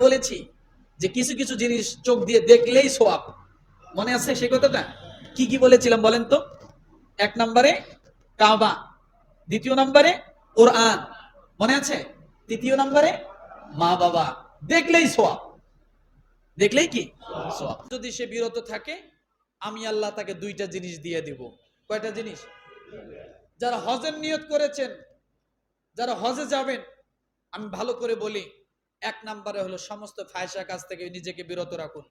বলেছি যে কিছু কিছু জিনিস চোখ দিয়ে দেখলেই সোয়াব। মনে আছে সে কথাটা? কি কি বলেছিলাম বলেন তো? এক নম্বরে কাবা, দ্বিতীয় নম্বরে কোরআন। মনে আছে? তৃতীয় নম্বরে মা বাবা। দেখলেই সোয়াব। দেখলেই কি? সোয়াব। যদি সে বিরত থাকে, আমি আল্লাহ তাকে দুইটা জিনিস দিয়ে দিব। কয়টা জিনিস? যারা হজের নিয়ত করেছেন, যারা হজে যাবেন, আমি ভালো করে বলি এক নম্বরে হলো সমস্ত ফায়সা কাজ থেকে নিজেকে বিরত রাখুন।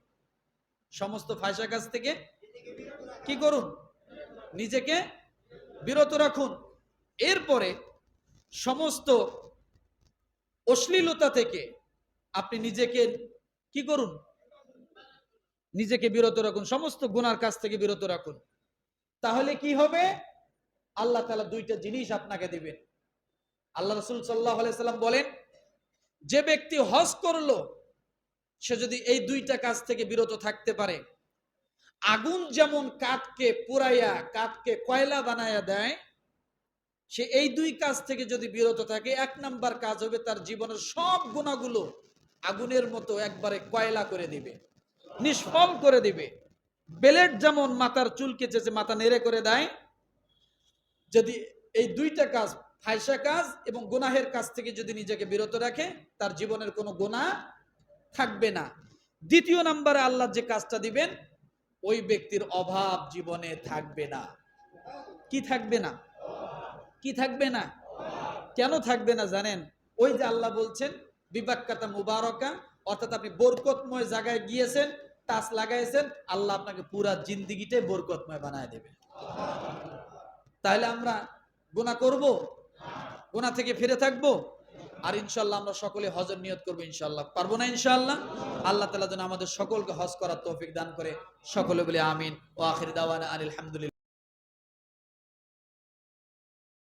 সমস্ত ফায়সা কাজ থেকে কি করুন? নিজেকে বিরত রাখুন। এরপরে সমস্ত অশ্লীলতা থেকে আপনি নিজেকে কি করুন? নিজেকে বিরত রাখুন। সমস্ত গুনার কাছ থেকে বিরত রাখুন। তাহলে কি হবে? আল্লাহ তালা দুইটা জিনিস আপনাকে দিবেন। আল্লাহ রসুল সাল্লাহ সাল্লাম বলেন যে ব্যক্তি হজ করল, সে যদি এই দুইটা কাজ থেকে বিরত থাকতে পারে, আগুন যেমন কাঠকে পুরাইয়া, কাঠকে কয়লা বানায়া দেয়, সে এই দুই কাজ থেকে যদি বিরত থাকে, এক নাম্বার কাজ হবে তার জীবনের সব গুণাগুলো আগুনের মতো একবারে কয়লা করে দিবে, নিষ্ফল করে দিবে। বেলেট যেমন মাথার চুল কেচেছে, মাথা নেড়ে করে দেয়, যদি এই দুইটা কাজ ফায়সা কাজ এবং গুনাহের কাজ থেকে যদি নিজেকে বিরত রাখে, তার জীবনের কোনো গুনাহ থাকবে না। দ্বিতীয় নাম্বারে আল্লাহ যে কাজটা দিবেন, ওই ব্যক্তির অভাব জীবনে থাকবে না। কি থাকবে না? কি থাকবে না? কেন থাকবে না জানেন? ওই যে আল্লাহ বলছেন, বিবাক্কাতা মুবারকা, অর্থাৎ আপনি বরকতময় জায়গায় গিয়েছেন, টাচ লাগাইছেন, আল্লাহ আপনাকে পুরা জিন্দিগিটাই বরকতময় বানায় দেবে। তাহলে আমরা গুনাহ করব? গুনাহ থেকে ফিরে থাকব। আর ইনশাল্লাহ আমরা সকলে হজর নিয়ত করব ইনশাল্লাহ। পারব না ইনশাল্লাহ? আল্লাহ তালা যেন আমাদের সকলকে হজ করার তৌফিক দান করে। সকলে বলে আমিন। ও আখির দাওয়ানা আলহামদুলিল্লাহ